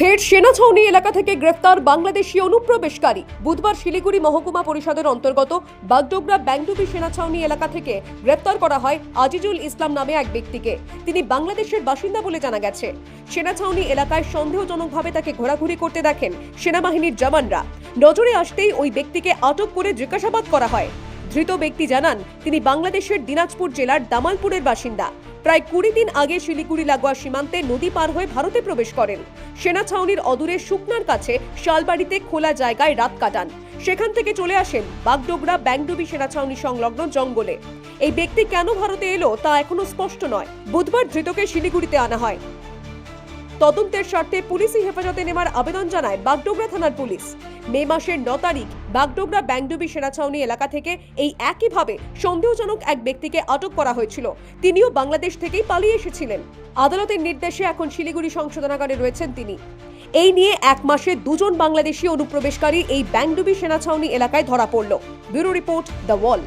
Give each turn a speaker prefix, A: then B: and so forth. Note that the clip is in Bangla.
A: ফের সেনাছাউনি এলাকা থেকে গ্রেফতার বাংলাদেশি অনুপ্রবেশকারী। বুধবার শিলিগুড়ি মহকুমা পরিষদের অন্তর্গত বাগডোগরা ব্যাংডুবি সেনাছাউনি এলাকা থেকে গ্রেফতার করা হয় আজিজুল ইসলাম নামে এক ব্যক্তিকে। তিনি বাংলাদেশের বাসিন্দা বলে জানা গেছে। সেনাছাউনি এলাকায় সন্দেহজনকভাবে তাকে ঘোরাঘুরি করতে দেখেন সেনাবাহিনীর জওয়ানরা। নজরে আসতেই ওই ব্যক্তিকে আটক করে জিজ্ঞাসাবাদ করা হয়। ধৃত ব্যক্তি জানান, তিনি বাংলাদেশের দিনাজপুর জেলার দামালপুরের বাসিন্দা। প্রায় কুড়ি দিন আগে শিলিগুড়ি লাগোয়া সীমান্তে নদী পার হয়ে ভারতে প্রবেশ করেন। সেনা ছাউনির অদূরে শুকনার কাছে শালবাড়িতে খোলা জায়গায় রাত কাটান। সেখান থেকে চলে আসেন বাগডোগরা ব্যাংডুবি সেনা ছাউনি সংলগ্ন জঙ্গলে। এই ব্যক্তি কেন ভারতে এলো তা এখনও স্পষ্ট নয়। বুধবার ধৃতকে শিলিগুড়িতে আনা হয়। তদন্তের স্বার্থে পুলিশি হেফাজতে নেওয়ার আবেদন জানায় বাগডোগরা থানার পুলিশ। মে মাসের ন তারিখ বাগডোগরা ব্যাংডুবি সেনাছাউনি এলাকা থেকে এই একইভাবে সন্দেহজনক এক ব্যক্তিকে আটক করা হয়েছিল। তিনিও বাংলাদেশ থেকেই পালিয়ে এসেছিলেন। আদালতের নির্দেশে এখন শিলিগুড়ি সংশোধনাগারে রয়েছেন তিনি। এই নিয়ে এক মাসে দুজন বাংলাদেশি অনুপ্রবেশকারী এই ব্যাংডুবি সেনাছাউনি এলাকায় ধরা পড়ল। Bureau report The Wall.